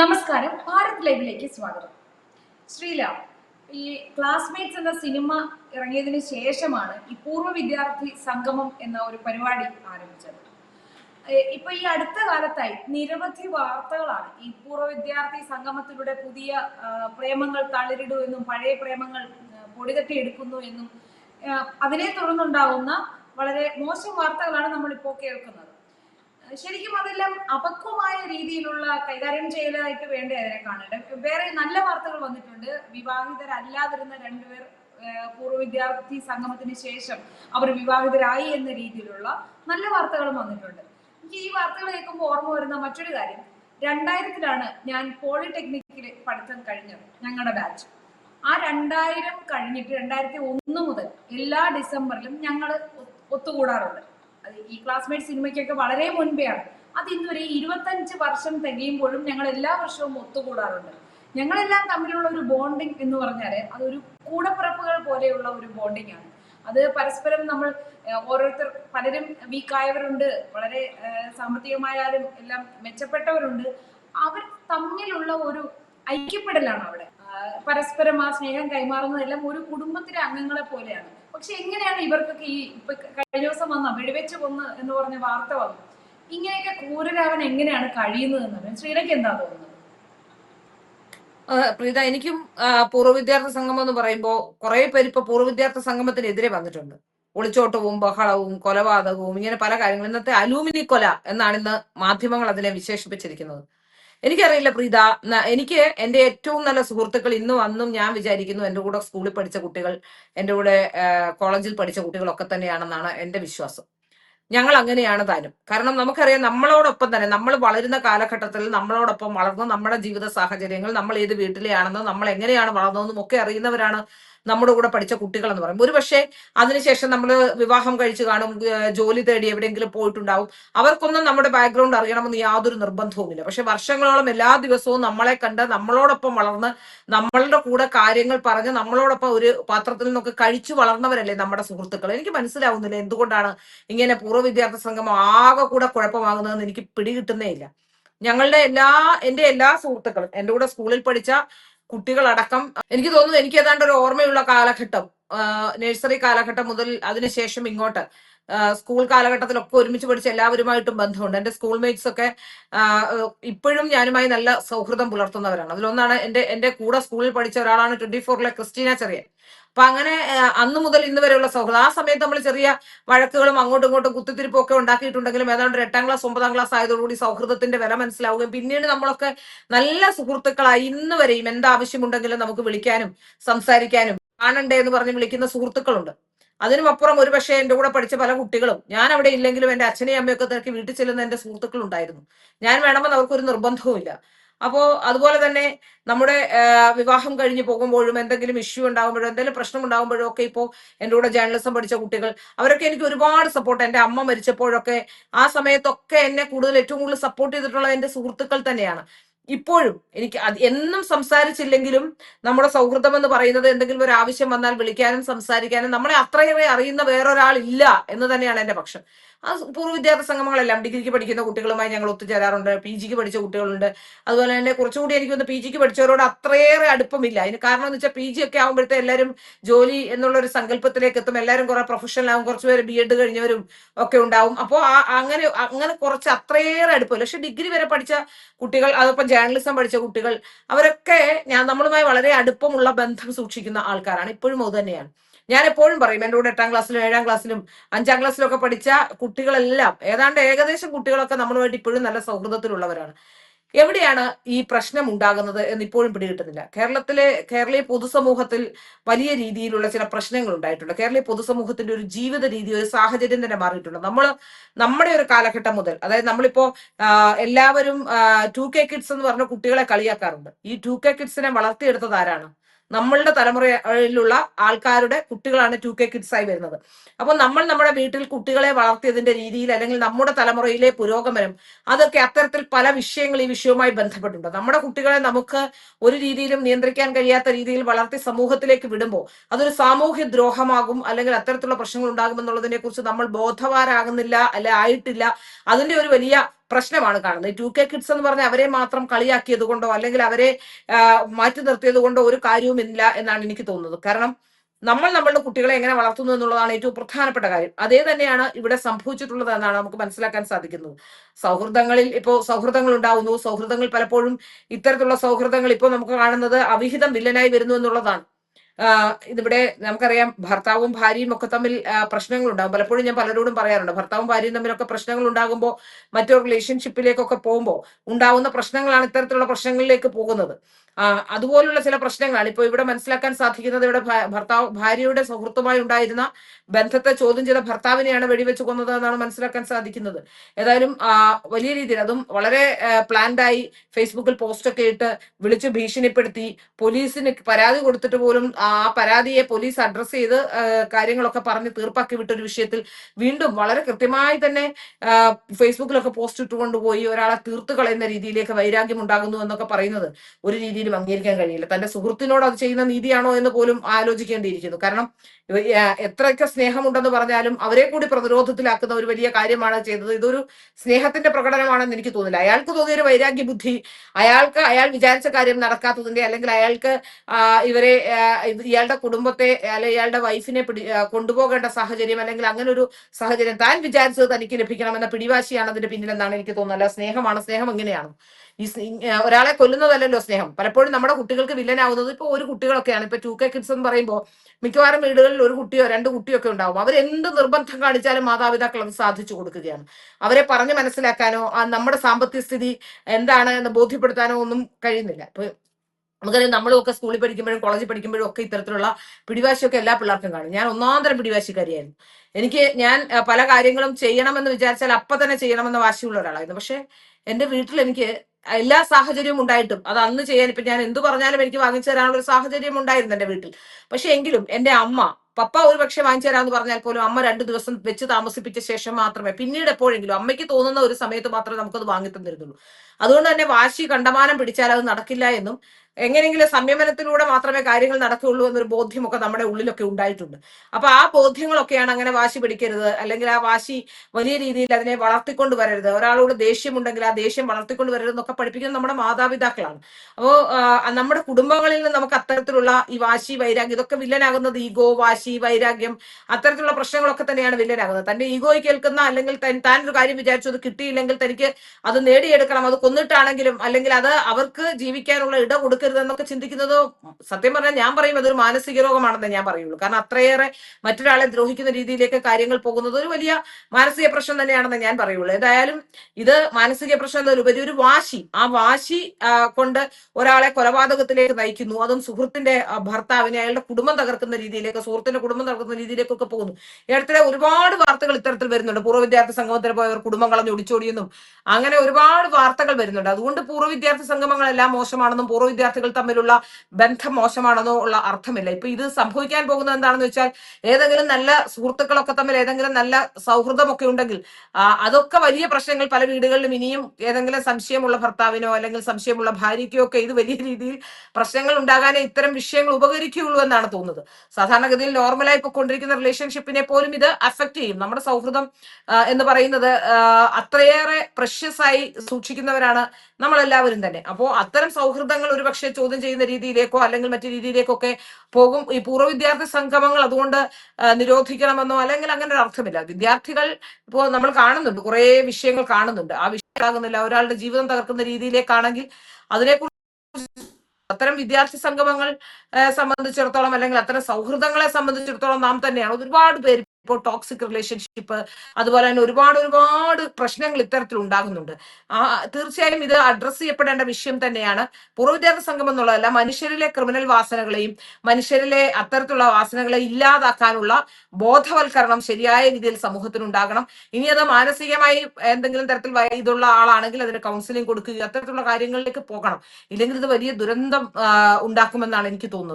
നമസ്കാരം. ഭാരത് ലൈവിലേക്ക് സ്വാഗതം. ശ്രീല ഈ ക്ലാസ്മേറ്റ്സ് എന്ന സിനിമ ഇറങ്ങിയതിന് ശേഷമാണ് ഈ പൂർവ വിദ്യാർത്ഥി സംഗമം എന്ന ഒരു പരിപാടി ആരംഭിച്ചത്. ഇപ്പൊ ഈ അടുത്ത കാലത്തായി നിരവധി വാർത്തകളാണ് ഈ പൂർവ വിദ്യാർത്ഥി സംഗമത്തിലൂടെ പുതിയ പ്രേമങ്ങൾ തളിരിടൂ എന്നും പഴയ പ്രേമങ്ങൾ പൊടിതട്ടി എടുക്കുന്നു എന്നും അതിനെ തുടർന്നുണ്ടാവുന്ന വളരെ മോശം വാർത്തകളാണ് നമ്മളിപ്പോൾ കേൾക്കുന്നത്. ശരിക്കും അതെല്ലാം അപക്വമായ രീതിയിലുള്ള കൈകാര്യം ചെയ്യലായിട്ട് വേണ്ട അതിനെ കാണേണ്ടത്? വേറെ നല്ല വാർത്തകൾ വന്നിട്ടുണ്ട്. വിവാഹിതരല്ലാതിരുന്ന രണ്ടുപേർ പൂർവ വിദ്യാർത്ഥി സംഗമത്തിന് ശേഷം അവർ വിവാഹിതരായി എന്ന രീതിയിലുള്ള നല്ല വാർത്തകളും വന്നിട്ടുണ്ട്. എനിക്ക് ഈ വാർത്തകൾ കേൾക്കുമ്പോൾ ഓർമ്മ വരുന്ന മറ്റൊരു കാര്യം. രണ്ടായിരത്തിലാണ് ഞാൻ പോളിടെക്നിക്കിൽ പഠിത്തം കഴിഞ്ഞത് ഞങ്ങളുടെ ബാച്ച് ആ രണ്ടായിരം കഴിഞ്ഞിട്ട് രണ്ടായിരത്തി ഒന്ന് മുതൽ എല്ലാ ഡിസംബറിലും ഞങ്ങൾ ഒത്തുകൂടാറുണ്ട്. ഈ ക്ലാസ്മേറ്റ് സിനിമയ്ക്കൊക്കെ വളരെ മുൻപെയാണ്. അത് ഇന്നുവരെ ഇരുപത്തഞ്ച് വർഷം തികയുമ്പോഴും ഞങ്ങൾ എല്ലാ വർഷവും ഒത്തുകൂടാറുണ്ട്. ഞങ്ങളെല്ലാം തമ്മിലുള്ള ഒരു ബോണ്ടിങ് എന്ന് പറഞ്ഞാൽ അതൊരു കൂടപ്പിറപ്പുകൾ പോലെയുള്ള ഒരു ബോണ്ടിങ് ആണ്. അത് പരസ്പരം നമ്മൾ ഓരോരുത്തർ പലരും വീക്കായവരുണ്ട് വളരെ സാമ്പത്തികമായാലും എല്ലാം മെച്ചപ്പെട്ടവരുണ്ട്. അവർ തമ്മിലുള്ള ഒരു ഐക്യപ്പെടലാണ് അവിടെ. പരസ്പരം ആ സ്നേഹം കൈമാറുന്നതെല്ലാം ഒരു കുടുംബത്തിലെ അംഗങ്ങളെ പോലെയാണ്. പക്ഷെ എങ്ങനെയാണ് ഇവർക്കൊക്കെ ഈ ഇപ്പൊ കഴിഞ്ഞ ദിവസം വന്ന വെടിവെച്ച് കൊന്ന് എന്ന് പറഞ്ഞ വാർത്ത വന്നു. ഇങ്ങനെയൊക്കെ ക്രൂരരാവൻ എങ്ങനെയാണ് കഴിയുന്നത് എന്ന് ശ്രീലയ്ക്ക് എന്താ തോന്നുന്നത്? പ്രീത എനിക്കും പൂർവ വിദ്യാർത്ഥി സംഗമം എന്ന് പറയുമ്പോൾ കുറെ പേര് പൂർവ വിദ്യാർത്ഥി സംഗമത്തിനെതിരെ വന്നിട്ടുണ്ട്. ഒളിച്ചോട്ടവും ബഹളവും കൊലപാതകവും ഇങ്ങനെ പല കാര്യങ്ങളും. ഇന്നത്തെ അലൂമിനി കൊല എന്നാണ് ഇന്ന് മാധ്യമങ്ങൾ അതിനെ വിശേഷിപ്പിച്ചിരിക്കുന്നത്. എനിക്കറിയില്ല പ്രീത. എനിക്ക് എന്റെ ഏറ്റവും നല്ല സുഹൃത്തുക്കൾ ഇന്നും അന്നും ഞാൻ വിചാരിക്കുന്നു എന്റെ കൂടെ സ്കൂളിൽ പഠിച്ച കുട്ടികൾ എന്റെ കൂടെ കോളേജിൽ പഠിച്ച കുട്ടികളൊക്കെ തന്നെയാണെന്നാണ് എന്റെ വിശ്വാസം. ഞങ്ങൾ അങ്ങനെയാണ് താനും. കാരണം നമുക്കറിയാം നമ്മളോടൊപ്പം തന്നെ നമ്മൾ വളരുന്ന കാലഘട്ടത്തിൽ നമ്മളോടൊപ്പം വളർന്ന് നമ്മുടെ ജീവിത സാഹചര്യങ്ങൾ നമ്മൾ ഏത് വീട്ടിലെയാണെന്നും നമ്മൾ എങ്ങനെയാണ് വളർന്നതെന്നും ഒക്കെ അറിയുന്നവരാണ് നമ്മുടെ കൂടെ പഠിച്ച കുട്ടികൾ എന്ന് പറയും. ഒരു പക്ഷേ അതിനുശേഷം നമ്മൾ വിവാഹം കഴിച്ചു കാണും ജോലി തേടി എവിടെയെങ്കിലും പോയിട്ടുണ്ടാവും. അവർക്കൊന്നും നമ്മുടെ ബാക്ക്ഗ്രൗണ്ട് അറിയണമെന്ന് യാതൊരു നിർബന്ധവുമില്ല. പക്ഷെ വർഷങ്ങളോളം എല്ലാ ദിവസവും നമ്മളെ കണ്ട് നമ്മളോടൊപ്പം വളർന്ന് നമ്മളുടെ കൂടെ കാര്യങ്ങൾ പറഞ്ഞ് നമ്മളോടൊപ്പം ഒരു പാത്രത്തിൽ നിന്നൊക്കെ കഴിച്ചു വളർന്നവരല്ലേ നമ്മുടെ സുഹൃത്തുക്കൾ. എനിക്ക് മനസ്സിലാവുന്നില്ല എന്തുകൊണ്ടാണ് ഇങ്ങനെ പൂർവ വിദ്യാർത്ഥി സംഘം ആകെ കൂടെ കുഴപ്പമാകുന്നതെന്ന് എനിക്ക് പിടികിട്ടുന്നേ ഇല്ല. ഞങ്ങളുടെ എല്ലാ എന്റെ എല്ലാ സുഹൃത്തുക്കളും എന്റെ കൂടെ സ്കൂളിൽ പഠിച്ച കുട്ടികളടക്കം എനിക്ക് തോന്നുന്നു എനിക്ക് ഏതാണ്ട് ഒരു ഓർമ്മയുള്ള കാലഘട്ടം നഴ്സറി കാലഘട്ടം മുതൽ അതിനുശേഷം ഇങ്ങോട്ട്. സ്കൂൾ കാലഘട്ടത്തിലൊക്കെ ഒരുമിച്ച് പഠിച്ച എല്ലാവരുമായിട്ടും ബന്ധമുണ്ട്. എന്റെ സ്കൂൾ മേറ്റ്സ് ഒക്കെ ഇപ്പോഴും ഞാനുമായി നല്ല സൗഹൃദം പുലർത്തുന്നവരാണ്. അതിലൊന്നാണ് എന്റെ എന്റെ കൂടെ സ്കൂളിൽ പഠിച്ച ഒരാളാണ് ട്വന്റി ഫോറിലെ ക്രിസ്റ്റീന ചെറിയൻ. അപ്പൊ അങ്ങനെ അന്ന് മുതൽ ഇന്ന് വരെയുള്ള സൗഹൃദം. ആ സമയത്ത് നമ്മൾ ചെറിയ വഴക്കുകളും അങ്ങോട്ടും ഇങ്ങോട്ടും കുത്തിത്തിരിപ്പും ഒക്കെ ഉണ്ടാക്കിയിട്ടുണ്ടെങ്കിലും ഏതാണ്ട് എട്ടാം ക്ലാസ് ഒമ്പതാം ക്ലാസ് ആയതോടുകൂടി സൗഹൃദത്തിന്റെ വില മനസ്സിലാവുകയും പിന്നീട് നമ്മളൊക്കെ നല്ല സുഹൃത്തുക്കളായി ഇന്ന് വരെയും എന്താവശ്യമുണ്ടെങ്കിലും നമുക്ക് വിളിക്കാനും സംസാരിക്കാനും കാണണ്ടേ എന്ന് പറഞ്ഞ് വിളിക്കുന്ന സുഹൃത്തുക്കളുണ്ട്. അതിനും അപ്പുറം ഒരു പക്ഷേ എന്റെ കൂടെ പഠിച്ച പല കുട്ടികളും ഞാൻ അവിടെ ഇല്ലെങ്കിലും എന്റെ അച്ഛനെയും അമ്മയൊക്കെ തിരക്കി വീട്ടിൽ ചെല്ലുന്ന എന്റെ സുഹൃത്തുക്കളുണ്ടായിരുന്നു ഞാൻ വേണമെന്ന് അവർക്കൊരു നിർബന്ധവുമില്ല. അപ്പോ അതുപോലെ തന്നെ നമ്മുടെ വിവാഹം കഴിഞ്ഞ് പോകുമ്പോഴും എന്തെങ്കിലും ഇഷ്യൂ ഉണ്ടാകുമ്പോഴും എന്തെങ്കിലും പ്രശ്നം ഉണ്ടാകുമ്പോഴും ഒക്കെ ഇപ്പോ എന്റെ കൂടെ ജേർണലിസം പഠിച്ച കുട്ടികൾ അവരൊക്കെ എനിക്ക് ഒരുപാട് സപ്പോർട്ട് എന്റെ അമ്മ മരിച്ചപ്പോഴൊക്കെ ആ സമയത്തൊക്കെ എന്നെ കൂടുതൽ ഏറ്റവും കൂടുതൽ സപ്പോർട്ട് ചെയ്തിട്ടുള്ളത് എന്റെ സുഹൃത്തുക്കൾ തന്നെയാണ്. ഇപ്പോഴും എനിക്ക് എന്നും സംസാരിച്ചില്ലെങ്കിലും നമ്മുടെ സൗഹൃദം എന്ന് പറയുന്നത് എന്തെങ്കിലും ഒരു ആവശ്യം വന്നാൽ വിളിക്കാനും സംസാരിക്കാനും നമ്മളെ അത്രയേറെ അറിയുന്ന വേറൊരാൾ ഇല്ല എന്ന് തന്നെയാണ് എന്റെ പക്ഷം. ആ പൂർവ വിദ്യാർത്ഥി സംഗമങ്ങളെല്ലാം ഡിഗ്രിക്ക് പഠിക്കുന്ന കുട്ടികളുമായി ഞങ്ങൾ ഒത്തുചേരാറുണ്ട്. പി ജിക്ക് പഠിച്ച കുട്ടികളുണ്ട്. അതുപോലെ തന്നെ കുറച്ചുകൂടി എനിക്ക് ഒന്ന് പി ജിക്ക് പഠിച്ചവരോട് അത്രയേറെ അടുപ്പമില്ല. അതിന് കാരണം എന്ന് വെച്ചാൽ പി ജി ഒക്കെ ആകുമ്പോഴത്തെ എല്ലാവരും ജോലി എന്നുള്ള ഒരു സങ്കല്പത്തിലേക്ക് എത്തും. എല്ലാവരും കുറെ പ്രൊഫഷണൽ ആകും കുറച്ച് പേര് ബി എഡ് കഴിഞ്ഞവരും ഒക്കെ ഉണ്ടാവും. അപ്പോൾ അങ്ങനെ അങ്ങനെ കുറച്ച് അത്രയേറെ അടുപ്പമില്ല. പക്ഷെ ഡിഗ്രി വരെ പഠിച്ച കുട്ടികൾ അതിപ്പം ജേർണലിസം പഠിച്ച കുട്ടികൾ അവരൊക്കെ ഞാൻ നമ്മളുമായി വളരെ അടുപ്പമുള്ള ബന്ധം സൂക്ഷിക്കുന്ന ആൾക്കാരാണ്. ഇപ്പോഴും അത് തന്നെയാണ്. ഞാൻ എപ്പോഴും പറയും എന്റെ കൂടെ എട്ടാം ക്ലാസ്സിലും ഏഴാം ക്ലാസ്സിലും അഞ്ചാം ക്ലാസ്സിലും ഒക്കെ പഠിച്ച കുട്ടികളെല്ലാം ഏതാണ്ട് ഏകദേശം കുട്ടികളൊക്കെ നമ്മളുമായിട്ട് ഇപ്പോഴും നല്ല സൗഹൃദത്തിലുള്ളവരാണ്. എവിടെയാണ് ഈ പ്രശ്നം ഉണ്ടാകുന്നത് എന്ന് ഇപ്പോഴും പിടികിട്ടുന്നില്ല. കേരളത്തിലെ കേരളീയ പൊതുസമൂഹത്തിൽ വലിയ രീതിയിലുള്ള ചില പ്രശ്നങ്ങൾ ഉണ്ടായിട്ടുണ്ട്. കേരളീയ പൊതുസമൂഹത്തിന്റെ ഒരു ജീവിത രീതി ഒരു സാഹചര്യം തന്നെ മാറിയിട്ടുണ്ട്. നമ്മൾ നമ്മുടെ ഒരു കാലഘട്ടം മുതൽ അതായത് നമ്മളിപ്പോ എല്ലാവരും ടു കെ കിഡ്സ് എന്ന് പറഞ്ഞ കുട്ടികളെ കളിയാക്കാറുണ്ട്. ഈ ടു കെ കിഡ്സിനെ വളർത്തിയെടുത്തത് ആരാണ്? നമ്മളുടെ തലമുറയിലുള്ള ആൾക്കാരുടെ കുട്ടികളാണ് ടു കെ ആയി വരുന്നത്. അപ്പൊ നമ്മൾ നമ്മുടെ വീട്ടിൽ കുട്ടികളെ വളർത്തിയതിന്റെ രീതിയിൽ അല്ലെങ്കിൽ നമ്മുടെ തലമുറയിലെ പുരോഗമനം അതൊക്കെ അത്തരത്തിൽ പല വിഷയങ്ങൾ ഈ വിഷയവുമായി ബന്ധപ്പെട്ടുണ്ട് നമ്മുടെ കുട്ടികളെ നമുക്ക് ഒരു രീതിയിലും നിയന്ത്രിക്കാൻ കഴിയാത്ത രീതിയിൽ വളർത്തി സമൂഹത്തിലേക്ക് വിടുമ്പോൾ അതൊരു സാമൂഹ്യ ദ്രോഹമാകും അല്ലെങ്കിൽ അത്തരത്തിലുള്ള പ്രശ്നങ്ങൾ ഉണ്ടാകുമെന്നുള്ളതിനെ കുറിച്ച് നമ്മൾ ബോധവാരാകുന്നില്ല അല്ലെ ആയിട്ടില്ല. അതിന്റെ ഒരു വലിയ പ്രശ്നമാണ് കാണുന്നത്. ടു കെ കിഡ്സ് എന്ന് പറഞ്ഞാൽ അവരെ മാത്രം കളിയാക്കിയത് കൊണ്ടോ അല്ലെങ്കിൽ അവരെ മാറ്റി നിർത്തിയത് കൊണ്ടോ ഒരു കാര്യവുമില്ല എന്നാണ് എനിക്ക് തോന്നുന്നത്. കാരണം നമ്മൾ നമ്മളുടെ കുട്ടികളെ എങ്ങനെ വളർത്തുന്നു എന്നുള്ളതാണ് ഏറ്റവും പ്രധാനപ്പെട്ട കാര്യം. അതേ തന്നെയാണ് ഇവിടെ സംഭവിച്ചിട്ടുള്ളത് എന്നാണ് നമുക്ക് മനസ്സിലാക്കാൻ സാധിക്കുന്നത്. സൗഹൃദങ്ങളിൽ ഇപ്പോൾ സൗഹൃദങ്ങൾ ഉണ്ടാവുന്നു. സൗഹൃദങ്ങൾ പലപ്പോഴും ഇത്തരത്തിലുള്ള സൗഹൃദങ്ങൾ ഇപ്പോൾ നമുക്ക് കാണുന്നത് അവിഹിതം വില്ലനായി വരുന്നു എന്നുള്ളതാണ്. ഇതിവിടെ നമുക്കറിയാം ഭർത്താവും ഭാര്യയും ഒക്കെ തമ്മിൽ പ്രശ്നങ്ങൾ ഉണ്ടാകും പലപ്പോഴും ഞാൻ പലരോടും പറയാറുണ്ട് ഭർത്താവും ഭാര്യയും തമ്മിലൊക്കെ പ്രശ്നങ്ങൾ ഉണ്ടാകുമ്പോൾ മറ്റൊരു റിലേഷൻഷിപ്പിലേക്കൊക്കെ പോകുമ്പോൾ ഉണ്ടാകുന്ന പ്രശ്നങ്ങളാണ് ഇത്തരത്തിലുള്ള പ്രശ്നങ്ങളിലേക്ക് പോകുന്നത്. അതുപോലുള്ള ചില പ്രശ്നങ്ങളാണ്. ഇപ്പോൾ ഇവിടെ മനസ്സിലാക്കാൻ സാധിക്കുന്നത് ഇവിടെ ഭർത്താവ് ഭാര്യയുടെ സുഹൃത്തുമായി ഉണ്ടായിരുന്ന ബന്ധത്തെ ചോദ്യം ചെയ്ത ഭർത്താവിനെയാണ് വെടിവെച്ച് കൊന്നത് എന്നാണ് മനസ്സിലാക്കാൻ സാധിക്കുന്നത്. ഏതായാലും വലിയ രീതിയിൽ അതും വളരെ പ്ലാൻഡായി ഫേസ്ബുക്കിൽ പോസ്റ്റൊക്കെ ഇട്ട് വിളിച്ച് ഭീഷണിപ്പെടുത്തി പോലീസിന് പരാതി കൊടുത്തിട്ട് പോലും ആ പരാതിയെ പോലീസ് അഡ്രസ് ചെയ്ത് കാര്യങ്ങളൊക്കെ പറഞ്ഞ് തീർപ്പാക്കി വിട്ടൊരു വിഷയത്തിൽ വീണ്ടും വളരെ കൃത്യമായി തന്നെ ഫേസ്ബുക്കിലൊക്കെ പോസ്റ്റ് ഇട്ടുകൊണ്ട് പോയി ഒരാളെ തീർത്തു കളയുന്ന രീതിയിലേക്ക് വൈരാഗ്യം ഉണ്ടാകുന്നു എന്നൊക്കെ പറയുന്നത് ഒരു രീതിയിലും അംഗീകരിക്കാൻ കഴിയില്ല. തന്റെ സുഹൃത്തിനോട് അത് ചെയ്യുന്ന നീതിയാണോ എന്ന് പോലും ആലോചിക്കേണ്ടിയിരിക്കുന്നു. കാരണം എത്രയൊക്കെ സ്നേഹമുണ്ടെന്ന് പറഞ്ഞാലും അവരെ കൂടി പ്രതിരോധത്തിലാക്കുന്ന ഒരു വലിയ കാര്യമാണ് ചെയ്തത്. ഇതൊരു സ്നേഹത്തിന്റെ പ്രകടനമാണെന്ന് എനിക്ക് തോന്നില്ല അയാൾക്ക് തോന്നിയ ഒരു വൈരാഗ്യ ബുദ്ധി അയാൾക്ക് അയാൾ വിചാരിച്ച കാര്യം നടക്കാത്തതിന്റെ അല്ലെങ്കിൽ അയാൾക്ക് ഇവരെ ഇയാളുടെ കുടുംബത്തെ അല്ലെ ഇയാളുടെ വൈഫിനെ പിടി കൊണ്ടുപോകേണ്ട സാഹചര്യം അല്ലെങ്കിൽ അങ്ങനെ ഒരു സാഹചര്യം താൻ വിചാരിച്ചത് തനിക്ക് ലഭിക്കണമെന്ന പിടിവാശിയാണ് അതിന്റെ പിന്നിലെന്നാണ് എനിക്ക് തോന്നുന്നത്. അല്ല സ്നേഹമാണ്. സ്നേഹം എങ്ങനെയാണ്? ഈ ഒരാളെ കൊല്ലുന്നതല്ലല്ലോ സ്നേഹം. പലപ്പോഴും നമ്മുടെ കുട്ടികൾക്ക് വില്ലനാവുന്നത് ഇപ്പൊ ഒരു കുട്ടികളൊക്കെയാണ്. ഇപ്പൊ ടു കെ കിഡ്സ് എന്ന് പറയുമ്പോൾ മിക്കവാറും വീടുകളിൽ ഒരു കുട്ടിയോ രണ്ട് കുട്ടിയോ ഒക്കെ ഉണ്ടാവും. അവർ എന്ത് നിർബന്ധം കാണിച്ചാലും മാതാപിതാക്കൾ അത് സാധിച്ചു കൊടുക്കുകയാണ്. അവരെ പറഞ്ഞ് മനസ്സിലാക്കാനോ ആ നമ്മുടെ സാമ്പത്തിക സ്ഥിതി എന്താണ് എന്ന് ബോധ്യപ്പെടുത്താനോ ഒന്നും കഴിയുന്നില്ല. ഇപ്പൊ നമുക്കറിയാം നമ്മളും ഒക്കെ സ്കൂളിൽ പഠിക്കുമ്പോഴും കോളേജിൽ പഠിക്കുമ്പോഴും ഒക്കെ ഇത്തരത്തിലുള്ള പിടിവാശിയൊക്കെ എല്ലാ പിള്ളേർക്കും കാണും. ഞാൻ ഒന്നാന്തരം പിടിവാശിക്കാരിയായിരുന്നു. എനിക്ക് ഞാൻ പല കാര്യങ്ങളും ചെയ്യണമെന്ന് വിചാരിച്ചാൽ അപ്പൊ തന്നെ ചെയ്യണമെന്ന വാശിയുള്ള ഒരാളായിരുന്നു. പക്ഷെ എന്റെ വീട്ടിൽ എനിക്ക് എല്ലാ സാഹചര്യവും ഉണ്ടായിട്ടും. അത് അന്ന് ചെയ്യാൻ ഇപ്പൊ ഞാൻ എന്ത് പറഞ്ഞാലും എനിക്ക് വാങ്ങിച്ചു തരാനുള്ള ഒരു സാഹചര്യം ഉണ്ടായിരുന്നു എന്റെ വീട്ടിൽ. പക്ഷെ എങ്കിലും എന്റെ അമ്മ പപ്പ ഒരു പക്ഷെ വാങ്ങിച്ചു തരാമെന്ന് പറഞ്ഞാൽ പോലും അമ്മ രണ്ടു ദിവസം വെച്ച് താമസിപ്പിച്ച ശേഷം മാത്രമേ പിന്നീട് എപ്പോഴെങ്കിലും അമ്മയ്ക്ക് തോന്നുന്ന ഒരു സമയത്ത് മാത്രമേ നമുക്കത് വാങ്ങി തന്നിരുന്നുള്ളൂ അതുകൊണ്ട് തന്നെ വാശി കണ്ടമാനം പിടിച്ചാൽ അത് നടക്കില്ല എന്നും എങ്ങനെയെങ്കിലും സംയമനത്തിലൂടെ മാത്രമേ കാര്യങ്ങൾ നടക്കുകയുള്ളൂ എന്നൊരു ബോധ്യമൊക്കെ നമ്മുടെ ഉള്ളിലൊക്കെ ഉണ്ടായിട്ടുണ്ട്. അപ്പൊ ആ ബോധ്യങ്ങളൊക്കെയാണ് അങ്ങനെ വാശി പിടിക്കരുത്. അല്ലെങ്കിൽ ആ വാശി വലിയ രീതിയിൽ അതിനെ വളർത്തിക്കൊണ്ട് വരരുത്. ഒരാളോട് ദേഷ്യമുണ്ടെങ്കിൽ ആ ദേഷ്യം വളർത്തിക്കൊണ്ട് വരരുത് എന്നൊക്കെ പഠിപ്പിക്കുന്നത് നമ്മുടെ മാതാപിതാക്കളാണ്. അപ്പോ നമ്മുടെ കുടുംബങ്ങളിൽ നിന്ന് നമുക്ക് അത്തരത്തിലുള്ള ഈ വാശി വൈരാഗ്യം ഇതൊക്കെ വില്ലനാകുന്നത് ഈഗോ വാശി വൈരാഗ്യം അത്തരത്തിലുള്ള പ്രശ്നങ്ങളൊക്കെ തന്നെയാണ് വില്ലനാകുന്നത്. തന്റെ ഈഗോയ് കേൾക്കുന്ന അല്ലെങ്കിൽ താൻ ഒരു കാര്യം വിചാരിച്ചു അത് കിട്ടിയില്ലെങ്കിൽ തനിക്ക് അത് നേടിയെടുക്കണം അത് കൊന്നിട്ടാണെങ്കിലും അല്ലെങ്കിൽ അത് അവർക്ക് ജീവിക്കാനുള്ള ഇട കൊടുക്കരുത് എന്നൊക്കെ ചിന്തിക്കുന്നത്? സത്യം പറഞ്ഞാൽ ഞാൻ പറയും അതൊരു മാനസിക രോഗമാണെന്ന് ഞാൻ പറയുള്ളൂ. കാരണം അത്രയേറെ മറ്റൊരാളെ ദ്രോഹിക്കുന്ന രീതിയിലേക്ക് കാര്യങ്ങൾ പോകുന്നത് ഒരു വലിയ മാനസിക പ്രശ്നം തന്നെയാണെന്ന് ഞാൻ പറയുള്ളൂ. ഏതായാലും ഇത് മാനസിക പ്രശ്നം എന്നതിലുപരി ഒരു വാശി. ആ വാശി കൊണ്ട് ഒരാളെ കൊലപാതകത്തിലേക്ക് നയിക്കുന്നു. അതും സുഹൃത്തിന്റെ ഭർത്താവിനെ അയാളുടെ കുടുംബം തകർക്കുന്ന രീതിയിലേക്ക് സുഹൃത്തിന്റെ കുടുംബം തകർക്കുന്ന രീതിയിലേക്കൊക്കെ പോകുന്നു. ഇടത്തിലെ ഒരുപാട് വാർത്തകൾ ഇത്തരത്തിൽ വരുന്നുണ്ട്. പൂർവ വിദ്യാർത്ഥി സംഗമത്തിന് പോയവർ കുടുംബം ഒടിച്ചോടിയെന്നും അങ്ങനെ ഒരുപാട് വാർത്തകൾ വരുന്നുണ്ട്. അതുകൊണ്ട് പൂർവ വിദ്യാർത്ഥി സംഗമങ്ങളെല്ലാം മോശമാണെന്നും പൂർവ വിദ്യാർത്ഥികൾ തമ്മിലുള്ള ബന്ധം മോശമാണെന്നോ ഉള്ള അർത്ഥമില്ല. ഇപ്പൊ ഇത് സംഭവിക്കാൻ പോകുന്നത് എന്താണെന്ന് വെച്ചാൽ ഏതെങ്കിലും നല്ല സുഹൃത്തുക്കളൊക്കെ തമ്മിൽ ഏതെങ്കിലും നല്ല സൗഹൃദമൊക്കെ ഉണ്ടെങ്കിൽ അതൊക്കെ വലിയ പ്രശ്നങ്ങൾ പല വീടുകളിലും ഇനിയും ഏതെങ്കിലും സംശയമുള്ള ഭർത്താവിനോ അല്ലെങ്കിൽ സംശയമുള്ള ഭാര്യയ്ക്കോ ഒക്കെ ഇത് വലിയ രീതിയിൽ പ്രശ്നങ്ങൾ ഉണ്ടാകാനേ ഇത്തരം വിഷയങ്ങൾ ഉപകരിക്കുകയുള്ളൂ എന്നാണ് തോന്നുന്നത്. സാധാരണഗതിയിൽ നോർമലായി പോയിക്കൊണ്ടിരിക്കുന്ന റിലേഷൻഷിപ്പിനെ പോലും ഇത് അഫക്ട് ചെയ്യും. നമ്മുടെ സൗഹൃദം എന്ന് പറയുന്നത് അത്രയേറെ പ്രഷ്യസ് ആയി സൂക്ഷിക്കുന്നവരാണ് നമ്മളെല്ലാവരും തന്നെ. അപ്പോൾ അത്തരം സൗഹൃദങ്ങൾ ഒരുപക്ഷെ ചോദ്യം ചെയ്യുന്ന രീതിയിലേക്കോ അല്ലെങ്കിൽ മറ്റു രീതിയിലേക്കൊക്കെ പോകും. ഈ പൂർവ വിദ്യാർത്ഥി സംഗമങ്ങൾ അതുകൊണ്ട് നിരോധിക്കണമെന്നോ അല്ലെങ്കിൽ അങ്ങനെ ഒരു അർത്ഥമില്ല. വിദ്യാർത്ഥികൾ ഇപ്പോൾ നമ്മൾ കാണുന്നുണ്ട്. കുറേ വിഷയങ്ങൾ കാണുന്നുണ്ട്. ആ വിഷയമാകുന്നില്ല ഒരാളുടെ ജീവിതം തകർക്കുന്ന രീതിയിലേക്കാണെങ്കിൽ അതിനെക്കുറിച്ച് അത്തരം വിദ്യാർത്ഥി സംഗമങ്ങൾ സംബന്ധിച്ചിടത്തോളം അല്ലെങ്കിൽ അത്തരം സൗഹൃദങ്ങളെ സംബന്ധിച്ചിടത്തോളം നാം തന്നെയാണ്. ഒരുപാട് പേര് ഇപ്പോൾ ടോക്സിക് റിലേഷൻഷിപ്പ് അതുപോലെ തന്നെ ഒരുപാട് ഒരുപാട് പ്രശ്നങ്ങൾ ഇത്തരത്തിൽ ഉണ്ടാകുന്നുണ്ട്. ആ തീർച്ചയായും ഇത് അഡ്രസ്സ് ചെയ്യപ്പെടേണ്ട വിഷയം തന്നെയാണ്. പൂർവവിദ്യാർത്ഥ സംഘം എന്നുള്ളതല്ല മനുഷ്യരിലെ ക്രിമിനൽ വാസനകളെയും മനുഷ്യരിലെ അത്തരത്തിലുള്ള വാസനകളെ ഇല്ലാതാക്കാനുള്ള ബോധവൽക്കരണം ശരിയായ രീതിയിൽ സമൂഹത്തിന് ഉണ്ടാകണം ഇനി അത് മാനസികമായി എന്തെങ്കിലും തരത്തിൽ ഇതുള്ള ആളാണെങ്കിൽ അതിന് കൗൺസിലിംഗ് കൊടുക്കുക അത്തരത്തിലുള്ള കാര്യങ്ങളിലേക്ക് പോകണം. ഇല്ലെങ്കിൽ ഇത് വലിയ ദുരന്തം ഉണ്ടാക്കുമെന്നാണ് എനിക്ക് തോന്നുന്നത്.